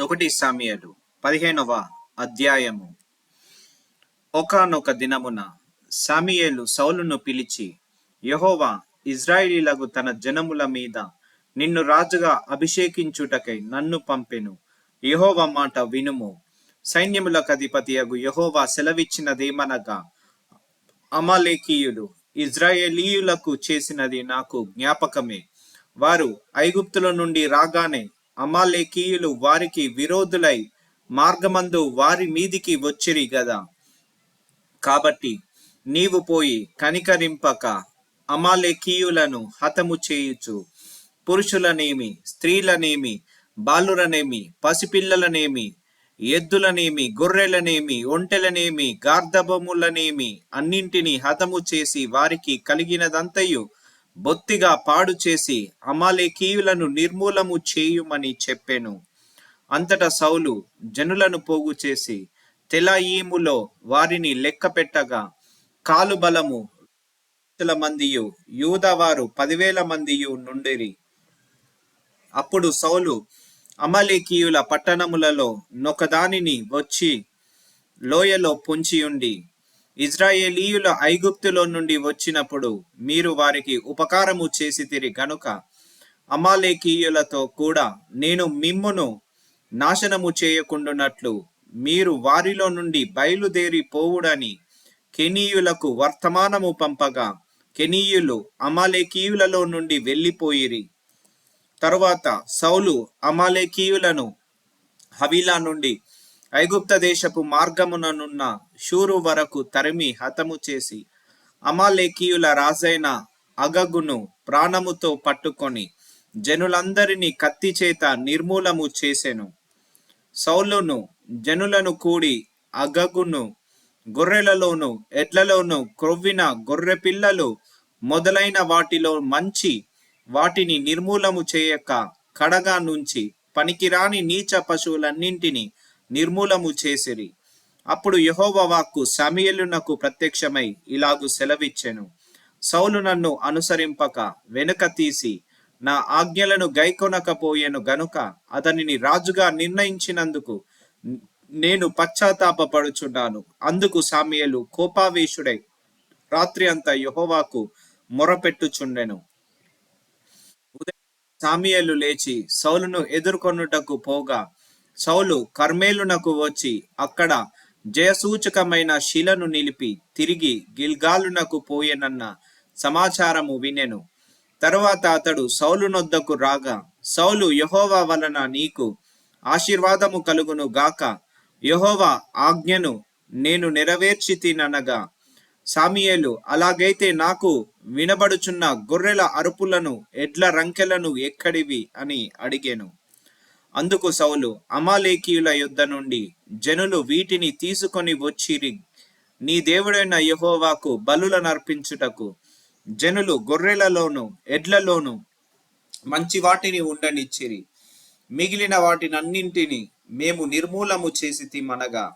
ఒకటి సామ్యలు పదిహేనవ అధ్యాయము. ఒకానొక దినమున సామియేలు సౌలును పిలిచి యహోవా ఇజ్రాయిలీలకు తన జనముల మీద నిన్ను రాజుగా అభిషేకించుటకై నన్ను పంపెను. యహోవా మాట వినుము. సైన్యములకు అధిపతియగు యెహోవా సెలవిచ్చినదేమనగా అమలేకీయులు ఇజ్రాయేలీయులకు చేసినది నాకు జ్ఞాపకమే. వారు ఐగుప్తుల నుండి రాగానే అమాలేకీయులు వారికి విరోధులై మార్గమందు వారి మీదికి వచ్చిరి గదా. కాబట్టి నీవు పోయి కనికరింపక అమాలేకీయులను హతము చేయుచు. పురుషులనేమి స్త్రీలనేమి బాలురనేమి పసిపిల్లలనేమి ఎద్దులనేమి గొర్రెలనేమి ఒంటెలనేమి గార్ధబములనేమి అన్నింటినీ హతము చేసి వారికి కలిగినదంతయు బొత్తిగా పాడు చేసి అమాలేకీయులను నిర్మూలము చేయుమని చెప్పెను. అంతటా సౌలు జనులను పోగు చేసి తెలాయీములో వారిని లెక్క పెట్టగా కాలు మందియు యూదవారు పదివేల మందియు నుండిరి. అప్పుడు సౌలు అమలేకీయుల పట్టణములలో నొకదానిని వచ్చి లోయలో పొంచియుండి ఇజ్రాయేలీయుల ఐగుప్తులో నుండి వచ్చినప్పుడు మీరు వారికి ఉపకారము చేసితిరి గనుక అమాలేకీయులతో కూడా నేను మిమ్మును నాశనము చేయకుండునట్లు మీరు వారిలో నుండి బయలుదేరి పోవుడని కెనీయులకు వర్తమానము పంపగా కెనీయులు అమాలేకీయులలో నుండి వెళ్ళిపోయిరి. తరువాత సౌలు అమాలేకీయులను హవీలా నుండి ఐగుప్త దేశపు మార్గముననున్న షూరు వరకు తరిమి హతము చేసి అమాలేకీయుల రాజైన అగగును ప్రాణముతో పట్టుకొని జనులందరినీ కత్తి చేత నిర్మూలము చేసెను. సౌలును జనులను కూడి అగగును గొర్రెలలోను ఎడ్లలోను క్రొవ్విన గొర్రె పిల్లలు మొదలైన వాటిలో మంచి వాటిని నిర్మూలము చేయక కడగా నుంచి పనికిరాని నీచ పశువులన్నింటినీ నిర్మూలము చేసిరి. అప్పుడు యహోవ వాక్కు సమయలునకు ప్రత్యక్షమై ఇలాగు సెలవిచ్చెను. సౌలు నన్ను అనుసరింపక వెనుక తీసి నా ఆజ్ఞలను గైకొనకపోయెను గనుక అతనిని రాజుగా నిర్ణయించినందుకు నేను పశ్చాత్తాపడుచున్నాను అందుకు సామియలు కోపావేశుడై రాత్రి అంతా యహోవాకు మొరపెట్టుచుండెను. ఉదయం సామియలు లేచి సౌలును ఎదుర్కొనుటకు పోగా సౌలు కర్మేలునకు వచ్చి అక్కడ జయసూచకమైన శిలను నిలిపి తిరిగి గిల్గాలునకు పోయెనన్న సమాచారము వినెను. తరువాత అతడు సౌలు నొద్దకు రాగా సౌలు యహోవా వలన నీకు ఆశీర్వాదము కలుగును గాక. యహోవా ఆజ్ఞను నేను నెరవేర్చి తిననగా సామియేలు అలాగైతే నాకు వినబడుచున్న గొర్రెల అరుపులను ఎడ్ల రంకెలను ఎక్కడివి? అని అడిగాను. అందుకు సౌలు అమాలేకీయుల యుద్ధ నుండి జనులు వీటిని తీసుకొని వచ్చిరి. నీ దేవుడైన యహోవాకు బలులనర్పించుటకు జనులు గొర్రెలలోను ఎడ్లలోను మంచి వాటిని ఉండనిచ్చిరి. మిగిలిన వాటినన్నింటిని మేము నిర్మూలము చేసి తిమ్మనగా.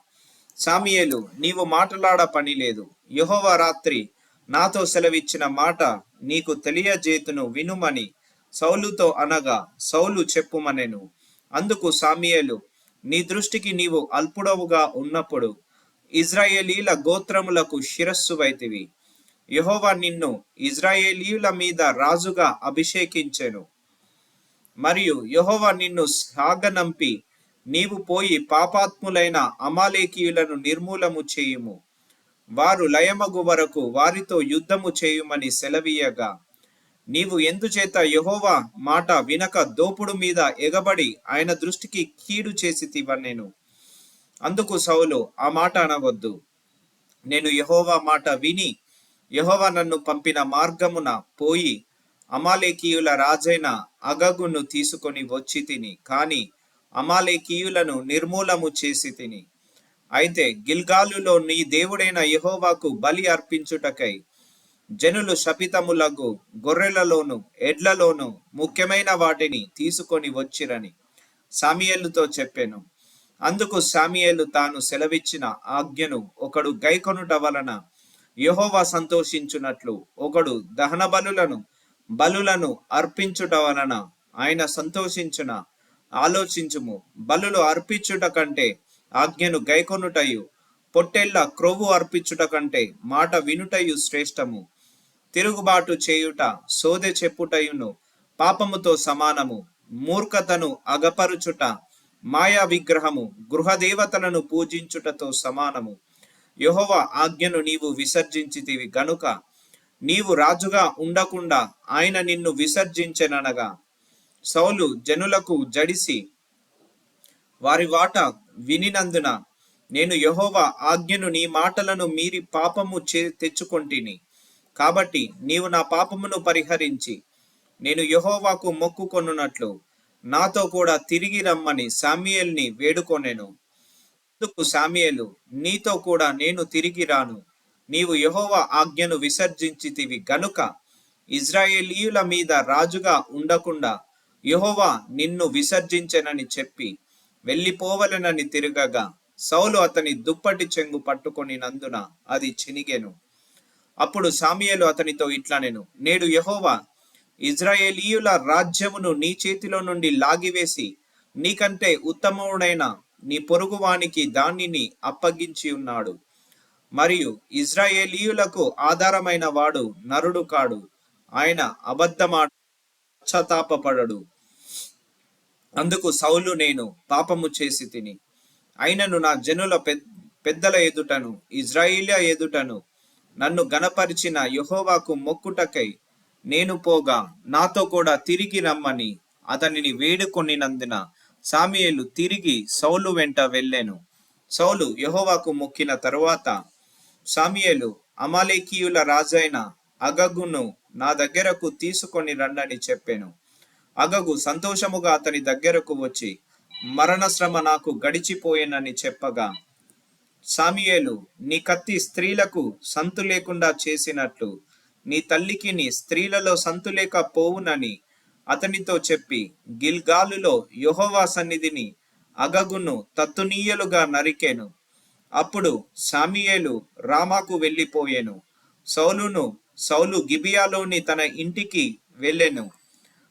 సామియేలు నీవు మాట్లాడ పని లేదు. యహోవ రాత్రి నాతో సెలవిచ్చిన మాట నీకు తెలియజేతును వినుమని సౌలుతో అనగా సౌలు చెప్పుమనెను. అందుకు సామియేలు నీ దృష్టికి నీవు అల్పుడవుగా ఉన్నప్పుడు ఇజ్రాయేలీల గోత్రములకు శిరస్సు వైతివి. యహోవా నిన్ను ఇజ్రాయేలీల మీద రాజుగా అభిషేకించెను. మరియు యహోవా నిన్ను సాగనంపి నీవు పోయి పాపాత్ములైన అమాలేకీయులను నిర్మూలము చేయుము. వారు లయమగు వరకు వారితో యుద్ధము చేయుమని సెలవీయగా. నీవు ఎందుచేత యహోవా మాట వినక దోపుడు మీద ఎగబడి ఆయన దృష్టికి కీడు చేసి నేను. అందుకు సౌలు ఆ మాట అనవద్దు. నేను యహోవా మాట విని యహోవా నన్ను పంపిన మార్గమున పోయి అమాలేకీయుల రాజైన అగగును తీసుకొని వచ్చి తిని కాని అమాలేకీయులను నిర్మూలము చేసి తిని. అయితే గిల్గాలులో నీ దేవుడైన యహోవాకు బలి అర్పించుటకై జనులు శపితములగు గొర్రెలలోను ఎడ్లలోను ముఖ్యమైన వాటిని తీసుకొని వచ్చిరని సామియేలుతో చెప్పాను. అందుకు సామియేలు తాను సెలవిచ్చిన ఆజ్ఞను ఒకడు గైకొనుట వలన యహోవా సంతోషించున్నట్లు ఒకడు దహన బలులను బలులను అర్పించుట వలన ఆయన సంతోషించున ఆలోచించుము. బలులు అర్పించుట కంటే ఆజ్ఞను గైకొనుటయు పొట్టెళ్ళ క్రొవ్వు అర్పించుట కంటే మాట వినుటయు శ్రేష్టము. తిరుగుబాటు చేయుట సోదె చెప్పుటయును పాపముతో సమానము మూర్ఖతను అగపరుచుట మాయా విగ్రహము గృహదేవతలను పూజించుటతో సమానము. యహోవ ఆజ్ఞను నీవు విసర్జించితివి గనుక నీవు రాజుగా ఉండకుండా ఆయన నిన్ను విసర్జించననగా. సౌలు జనులకు జడిసి వారి వాట వినినందున నేను యహోవ ఆజ్ఞను నీ మాటలను మీరి పాపము చే తెచ్చుకొంటిని. కాబట్టి నీవు నా పాపమును పరిహరించి నేను యహోవాకు మొక్కుకొనున్నట్లు నాతో కూడా తిరిగి రమ్మని సామ్యుయేల్ని వేడుకొనెను. అందుకు సామ్యుయేలు నీతో కూడా నేను తిరిగి రాను. నీవు యహోవా ఆజ్ఞను విసర్జించితివి గనుక ఇజ్రాయేలీయుల మీద రాజుగా ఉండకుండా యహోవా నిన్ను విసర్జించెనని చెప్పి వెళ్ళిపోవలెనని తిరగగా సౌలు అతని దుప్పటి చెంగు పట్టుకొని నందున అది చినిగెను. అప్పుడు సామియలు అతనితో ఇట్లా నేను నేడు యహోవా ఇజ్రాయేలీయుల రాజ్యమును నీ చేతిలో నుండి లాగివేసి నీకంటే ఉత్తముడైన నీ పొరుగువానికి దానిని అప్పగించి ఉన్నాడు. మరియు ఇజ్రాయేలీయులకు ఆధారమైన వాడు నరుడు కాడు. ఆయన అబద్ధమాట పశ్చాత్తాపపడడు. అందుకు సౌలు నేను పాపము చేసి తిని అయినను నా జనుల పెద్దల ఎదుటను ఇజ్రాయిలియా ఎదుటను నన్ను గనపరిచిన యహోవాకు మొక్కుటకై నేను పోగా నాతో కూడా తిరిగి రమ్మని అతనిని వేడుకొనినందున సామియేలు తిరిగి సౌలు వెంట వెళ్ళాను. సౌలు యహోవాకు మొక్కిన తరువాత సామియేలు అమాలేకీయుల రాజైన అగగును నా దగ్గరకు తీసుకొని రండని చెప్పాను. అగగు సంతోషముగా అతని దగ్గరకు వచ్చి మరణశ్రమ నాకు గడిచిపోయేనని చెప్పగా సామియేలు నీ కత్తి స్త్రీలకు సంతు లేకుండా చేసినట్లు నీ తల్లికి నీ స్త్రీలలో సంతు లేక పోవునని అతనితో చెప్పి గిల్గాలులో యెహోవా సన్నిధిని అగగును తత్తునీయలుగా నరికెను. అప్పుడు సామియేలు రామాకు వెళ్ళిపోయాను. సౌలును సౌలు గిబియాలోని తన ఇంటికి వెళ్ళెను.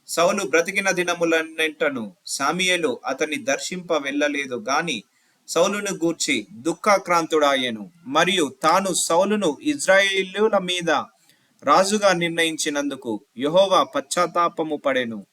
సౌలు బ్రతికిన దినములన్నింటను సామియేలు అతన్ని దర్శింప వెళ్ళలేదు గాని సౌలును గూర్చి దుఃఖాక్రాంతుడాయెను. మరియు తాను సౌలును ఇజ్రాయేలీయుల మీద రాజుగా నిర్ణయించినందుకు యహోవా పశ్చాత్తాపము పడెను.